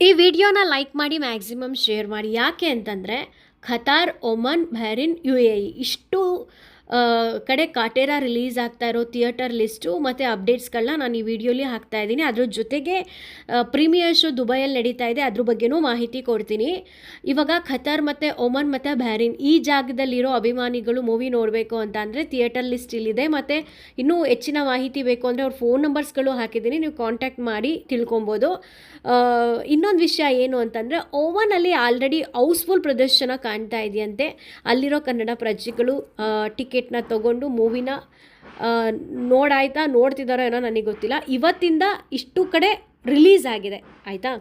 ಈ ವಿಡಿಯೋನ ಲೈಕ್ ಮಾಡಿ, ಮ್ಯಾಕ್ಸಿಮಮ್ ಶೇರ್ ಮಾಡಿ. ಯಾಕೆ ಅಂತಂದರೆ Qatar, Oman Bahrain U A ಇಷ್ಟು ಕಡೆ ಕಾಟೇರ ರಿಲೀಸ್ ಆಗ್ತಾ ಇರೋ ಥಿಯೇಟರ್ ಲಿಸ್ಟು ಮತ್ತು ಅಪ್ಡೇಟ್ಸ್ಗಳನ್ನ ನಾನು ಈ ವಿಡಿಯೋಲಿ ಹಾಕ್ತಾ ಇದ್ದೀನಿ. ಅದ್ರ ಜೊತೆಗೆ ಪ್ರೀಮಿಯರ್ ಶೋ ದುಬೈಯಲ್ಲಿ ನಡೀತಾ ಇದೆ. ಅದ್ರ ಬಗ್ಗೆನೂ ಮಾಹಿತಿ ಕೊಡ್ತೀನಿ. ಇವಾಗ ಖತರ್ ಮತ್ತು ಒಮನ್ ಮತ್ತು ಬ್ಯಾರಿನ್ ಈ ಜಾಗದಲ್ಲಿರೋ ಅಭಿಮಾನಿಗಳು ಮೂವಿ ನೋಡಬೇಕು ಅಂತ ಅಂದರೆ ಥಿಯೇಟರ್ ಲಿಸ್ಟ್ ಇಲ್ಲಿದೆ. ಮತ್ತು ಇನ್ನೂ ಹೆಚ್ಚಿನ ಮಾಹಿತಿ ಬೇಕು ಅಂದರೆ ಅವ್ರ ಫೋನ್ ನಂಬರ್ಸ್ಗಳು ಹಾಕಿದ್ದೀನಿ. ನೀವು ಕಾಂಟ್ಯಾಕ್ಟ್ ಮಾಡಿ ತಿಳ್ಕೊಬೋದು. ಇನ್ನೊಂದು ವಿಷಯ ಏನು ಅಂತಂದರೆ ಓವನಲ್ಲಿ ಆಲ್ರೆಡಿ ಹೌಸ್ಫುಲ್ ಪ್ರದರ್ಶನ ಕಾಣ್ತಾ ಇದೆಯಂತೆ. ಅಲ್ಲಿರೋ ಕನ್ನಡ ಪ್ರಜೆಗಳು ಟಿಕೆಟ್ನ ತಗೊಂಡು ಮೂವಿನ ನೋಡಾಯ್ತಾ ನೋಡ್ತಿದ್ದಾರೋ ಏನೋ ನನಗೆ ಗೊತ್ತಿಲ್ಲ. ಇವತ್ತಿಂದ ಇಷ್ಟು ಕಡೆ ರಿಲೀಸ್ ಆಗಿದೆ, ಆಯಿತಾ?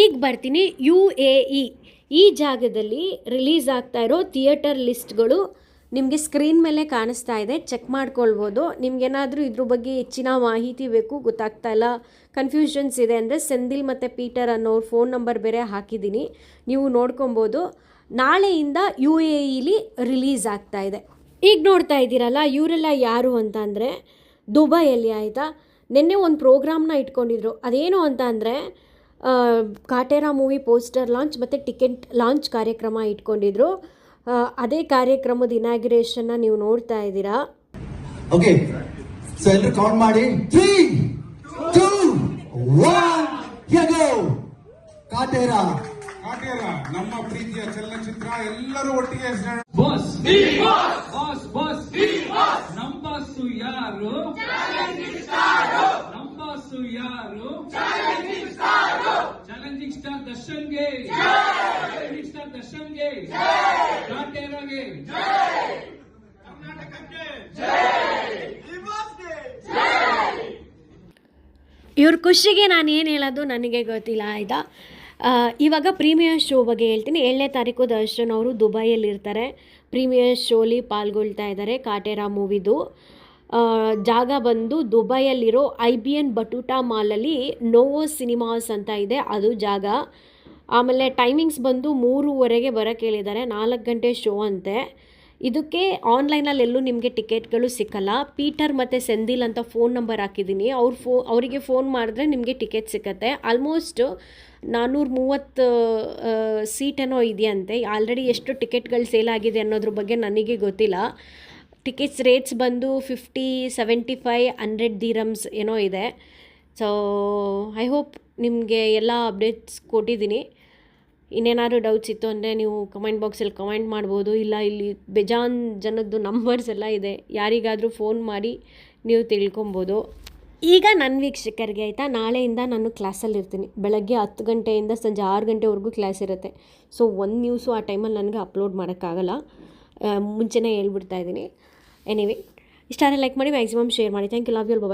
ಈಗ ಬರ್ತೀನಿ ಯು ಎ ಇ. ಈ ಜಾಗದಲ್ಲಿ ರಿಲೀಸ್ ಆಗ್ತಾ ಇರೋ ಥಿಯೇಟರ್ ಲಿಸ್ಟ್ಗಳು ನಿಮಗೆ ಸ್ಕ್ರೀನ್ ಮೇಲೆ ಕಾಣಿಸ್ತಾ ಇದೆ, ಚೆಕ್ ಮಾಡ್ಕೊಳ್ಬೋದು. ನಿಮಗೇನಾದರೂ ಇದ್ರ ಬಗ್ಗೆ ಹೆಚ್ಚಿನ ಮಾಹಿತಿ ಬೇಕು, ಗೊತ್ತಾಗ್ತಾ ಇಲ್ಲ. ಕನ್ಫ್ಯೂಷನ್ಸ್ ಇದೆ ಅಂದರೆ ಸೆಂದಿಲ್ ಮತ್ತು ಪೀಟರ್ ಅನ್ನೋರು ಫೋನ್ ನಂಬರ್ ಬೇರೆ ಹಾಕಿದ್ದೀನಿ. ನೀವು ನೋಡ್ಕೊಬೋದು ನಾಳೆಯಿಂದ ಯು ಎ ಇಲಿ ರಿಲೀಸ್ ಆಗ್ತಾ ಇದೆ. ಈಗ ನೋಡ್ತಾ ಇದ್ದೀರಲ್ಲ ಇವರೆಲ್ಲ ಯಾರು ಅಂತ ಅಂದರೆ ದುಬೈಯಲ್ಲಿ ಆಯಿತಾ? ನಿನ್ನೆ ಒಂದು ಪ್ರೋಗ್ರಾಮ್ನ ಇಟ್ಕೊಂಡಿದ್ರು. ಅದೇನು ಅಂತ ಅಂದರೆ ಕಾಟೇರಾ ಮೂವಿ ಪೋಸ್ಟರ್ ಲಾಂಚ್ ಮತ್ತು ಟಿಕೆಟ್ ಲಾಂಚ್ ಕಾರ್ಯಕ್ರಮ ಇಟ್ಕೊಂಡಿದ್ರು. ಅದೇ ಕಾರ್ಯಕ್ರಮದ ಇನಾಗ್ರೇಷನ್ನ ನೀವು ನೋಡ್ತಾ ಇದ್ದೀರಾ? ಓಕೆ ಸೊ ಎಲ್ಲರೂ ಕೌಂಟ್ ಮಾಡಿ. Three two one go Kaatera. Kaatera ನಮ್ಮ ಪ್ರೀತಿಯ ಚಲನಚಿತ್ರ ಎಲ್ಲರೂ ಒಟ್ಟಿಗೆ ಬಾಸ್ ನಮ್ ಬಾಸು ಯಾರು ನಮ್ ಬಾಸು ಯಾರು? ಚಾಲೆಂಜಿಂಗ್ ಸ್ಟಾರ್ ದರ್ಶನ್ಗೆ. ಚಾಲೆಂಜಿಂಗ್ ಸ್ಟಾರ್ ದರ್ಶನ್ಗೆ. ಕರ್ನಾಟಕಕ್ಕೆ. ಇವ್ರ ಖುಷಿಗೆ ನಾನು ಏನು ಹೇಳೋದು ನನಗೆ ಗೊತ್ತಿಲ್ಲ ಆಯಿತಾ? ಇವಾಗ ಪ್ರೀಮಿಯರ್ ಶೋ ಬಗ್ಗೆ ಹೇಳ್ತೀನಿ. ಏಳನೇ ತಾರೀಕು ದರ್ಶನ್ ಅವರು ದುಬೈಯಲ್ಲಿರ್ತಾರೆ. ಪ್ರೀಮಿಯರ್ ಶೋಲಿ ಪಾಲ್ಗೊಳ್ತಾ ಇದ್ದಾರೆ ಕಾಟೇರಾ ಮೂವಿದು. ಜಾಗ ಬಂದು ದುಬೈಯಲ್ಲಿರೋ ಐ ಬಿ ಎನ್ ಬಟೂಟಾ ಮಾಲಲ್ಲಿ ನೋವೋ ಸಿನಿಮಾಸ್ ಅಂತ ಇದೆ, ಅದು ಜಾಗ. ಆಮೇಲೆ ಟೈಮಿಂಗ್ಸ್ ಬಂದು ಮೂರುವರೆಗೆ ಬರೋಕ್ಕೆ ಹೇಳಿದ್ದಾರೆ ನಾಲ್ಕು ಗಂಟೆ ಶೋ ಅಂತೆ. ಇದಕ್ಕೆ ಆನ್ಲೈನಲ್ಲಿ ಎಲ್ಲೂ ನಿಮಗೆ ಟಿಕೆಟ್ಗಳು ಸಿಕ್ಕಲ್ಲ. ಪೀಟರ್ ಮತ್ತು ಸೆಂದಿಲ್ ಅಂತ ಫೋನ್ ನಂಬರ್ ಹಾಕಿದ್ದೀನಿ. ಅವ್ರ ಫೋ, ಅವರಿಗೆ ಫೋನ್ ಮಾಡಿದ್ರೆ ನಿಮಗೆ ಟಿಕೆಟ್ ಸಿಕ್ಕತ್ತೆ. ಆಲ್ಮೋಸ್ಟ್ ನಾನ್ನೂರ ಮೂವತ್ತು ಸೀಟೇನೋ ಇದೆಯಂತೆ. ಆಲ್ರೆಡಿ ಎಷ್ಟು ಟಿಕೆಟ್ಗಳು ಸೇಲ್ ಆಗಿದೆ ಅನ್ನೋದ್ರ ಬಗ್ಗೆ ನನಗೆ ಗೊತ್ತಿಲ್ಲ. ಟಿಕೆಟ್ಸ್ ರೇಟ್ಸ್ ಬಂದು fifty seventy five hundred dirhams ಏನೋ ಇದೆ. ಸೊ ಐ ಹೋಪ್ ನಿಮಗೆ ಎಲ್ಲ ಅಪ್ಡೇಟ್ಸ್ ಕೊಟ್ಟಿದ್ದೀನಿ. ಇನ್ನೇನಾದರೂ ಡೌಟ್ಸ್ ಇತ್ತು ಅಂದರೆ ನೀವು ಕಮೆಂಟ್ ಬಾಕ್ಸಲ್ಲಿ ಕಮೆಂಟ್ ಮಾಡ್ಬೋದು. ಇಲ್ಲ, ಇಲ್ಲಿ ಬೇಜಾನ್ ಜನದ್ದು ನಂಬರ್ಸ್ ಎಲ್ಲ ಇದೆ. ಯಾರಿಗಾದರೂ ಫೋನ್ ಮಾಡಿ ನೀವು ತಿಳ್ಕೊಬೋದು. ಈಗ ನನ್ನ ವೀಕ್ಷಕರಿಗೆ ಆಯಿತಾ, ನಾಳೆಯಿಂದ ನಾನು ಕ್ಲಾಸಲ್ಲಿ ಇರ್ತೀನಿ. ಬೆಳಗ್ಗೆ ಹತ್ತು ಗಂಟೆಯಿಂದ ಸಂಜೆ ಆರು ಗಂಟೆವರೆಗೂ ಕ್ಲಾಸ್ ಇರುತ್ತೆ. ಸೊ ಒಂದು ನ್ಯೂಸು ಆ ಟೈಮಲ್ಲಿ ನನಗೆ ಅಪ್ಲೋಡ್ ಮಾಡೋಕ್ಕಾಗಲ್ಲ. ಮುಂಚೆನೇ ಹೇಳ್ಬಿಡ್ತಾ ಇದ್ದೀನಿ. ಎನಿವೆ ಇಷ್ಟಾರೆ ಲೈಕ್ ಮಾಡಿ ಮ್ಯಾಕ್ಸಿಮಮ್ ಶೇರ್ ಮಾಡಿ. Thank you love you bye